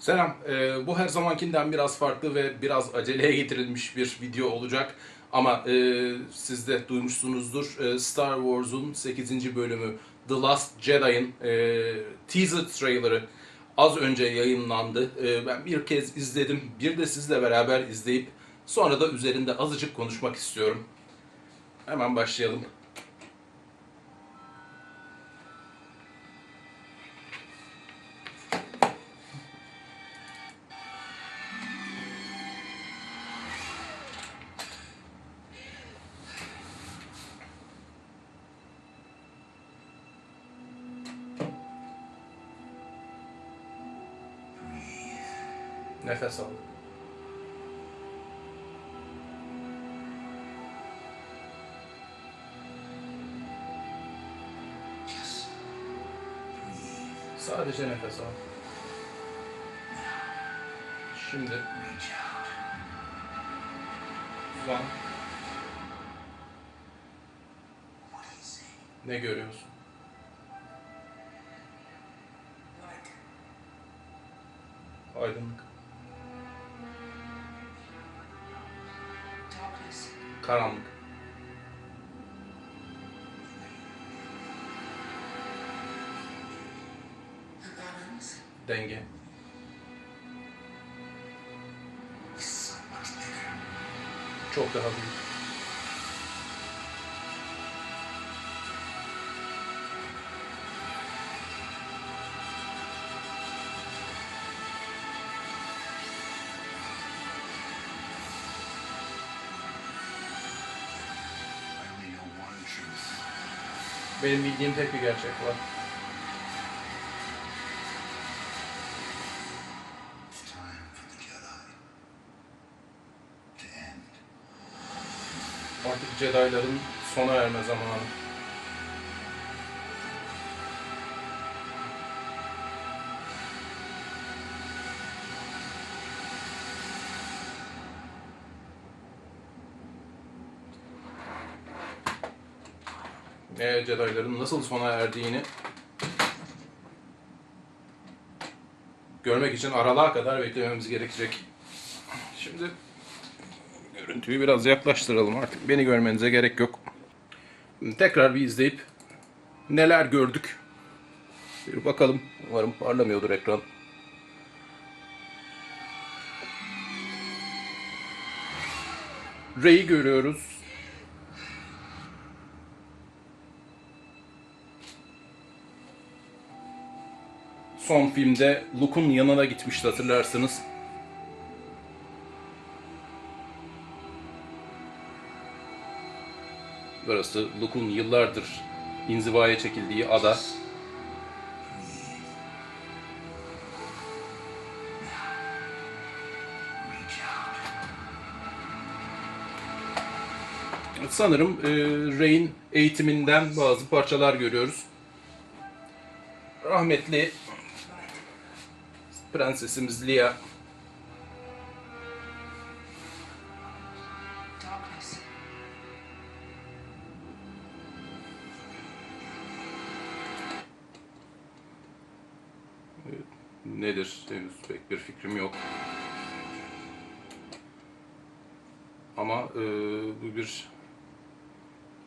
Selam. Ee, bu her zamankinden biraz farklı ve biraz aceleye getirilmiş bir video olacak. Ama e, siz de duymuşsunuzdur. E, Star Wars'un 8. bölümü The Last Jedi'ın e, teaser trailer'ı az önce yayınlandı. E, ben bir kez izledim. Bir de sizle beraber izleyip sonra da üzerinde azıcık konuşmak istiyorum. Hemen başlayalım. Nefes al. Sadece nefes al. Şimdi uzan. Ne görüyorsun? Aydınlık. Karanlık. Denge. Çok daha büyük. Benim bildiğim tek bir gerçek var. Artık Jedi'ların sona erme zamanı. Ve Jedi'ların nasıl sona erdiğini görmek için aralığa kadar beklememiz gerekecek. Şimdi Görüntüyü biraz yaklaştıralım artık. Beni görmenize gerek yok. Tekrar bir izleyip neler gördük. Bir bakalım. Umarım parlamıyordur ekran. Rey'i görüyoruz. Son filmde Luke'un yanına gitmişti hatırlarsınız. Burası Luke'un yıllardır inzivaya çekildiği ada. Sanırım e, Rey'in eğitiminden bazı parçalar görüyoruz. Rahmetli prensesimiz Leia Darkness. nedir henüz pek bir fikrim yok. Ama e, bu bir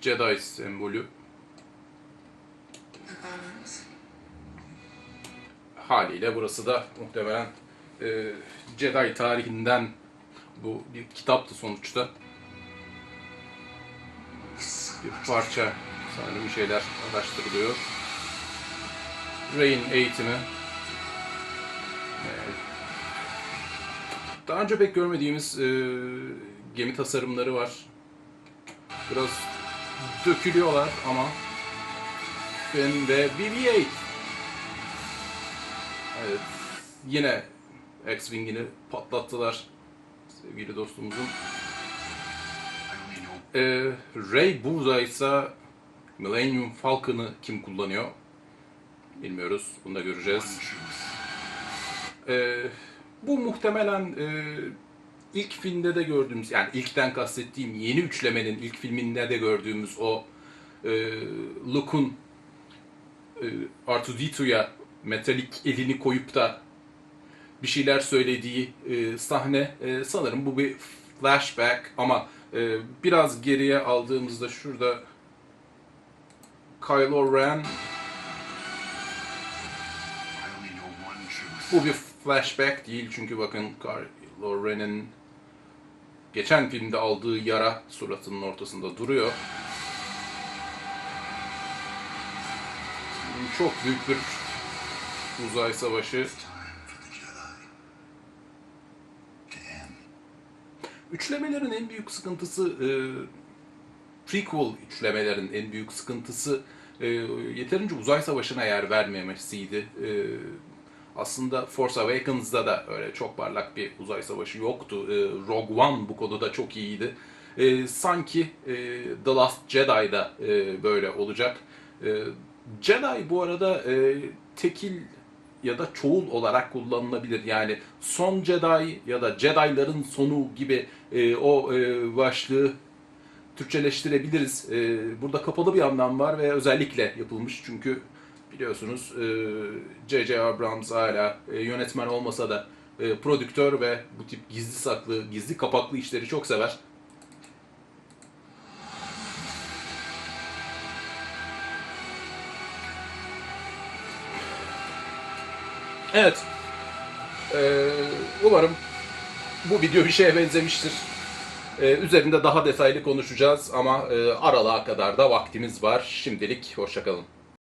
Jedi sembolü. Haliyle burası da muhtemelen e, Jedi tarihinden bu bir kitaptı sonuçta. Bir parça sanırım bir şeyler araştırılıyor. Rey'in eğitimi. Daha önce pek görmediğimiz e, gemi tasarımları var. Biraz dökülüyorlar ama Finn ve BB-8 Evet, yine X-Wing'ini patlattılar sevgili dostumuzun. Ee, Ray buradaysa Millennium Falcon'ı kim kullanıyor? Bilmiyoruz. Bunu da göreceğiz. Ee, bu muhtemelen e, ilk filmde de gördüğümüz, yani ilkten kastettiğim yeni üçlemenin ilk filminde de gördüğümüz o e, Luke'un e, R2-D2'ya metalik elini koyup da bir şeyler söylediği e, sahne. E, sanırım bu bir flashback ama e, biraz geriye aldığımızda şurada Kylo Ren bu bir flashback değil çünkü bakın Kylo Ren'in geçen filmde aldığı yara suratının ortasında duruyor. Çok büyük bir uzay savaşı. Üçlemelerin en büyük sıkıntısı e, prequel üçlemelerin en büyük sıkıntısı e, yeterince uzay savaşına yer vermemesiydi. E, aslında Force Awakens'da da öyle çok parlak bir uzay savaşı yoktu. E, Rogue One bu konuda çok iyiydi. E, sanki e, The Last Jedi'da e, böyle olacak. E, Jedi bu arada e, tekil ya da çoğul olarak kullanılabilir. Yani son Jedi ya da Jedi'ların sonu gibi e, o e, başlığı Türkçeleştirebiliriz. E, burada kapalı bir anlam var ve özellikle yapılmış çünkü biliyorsunuz e, J.J. Abrams hala e, yönetmen olmasa da e, prodüktör ve bu tip gizli saklı, gizli kapaklı işleri çok sever. Evet. Ee, umarım bu video bir şeye benzemiştir. Ee, üzerinde daha detaylı konuşacağız ama e, aralığa kadar da vaktimiz var. Şimdilik hoşçakalın.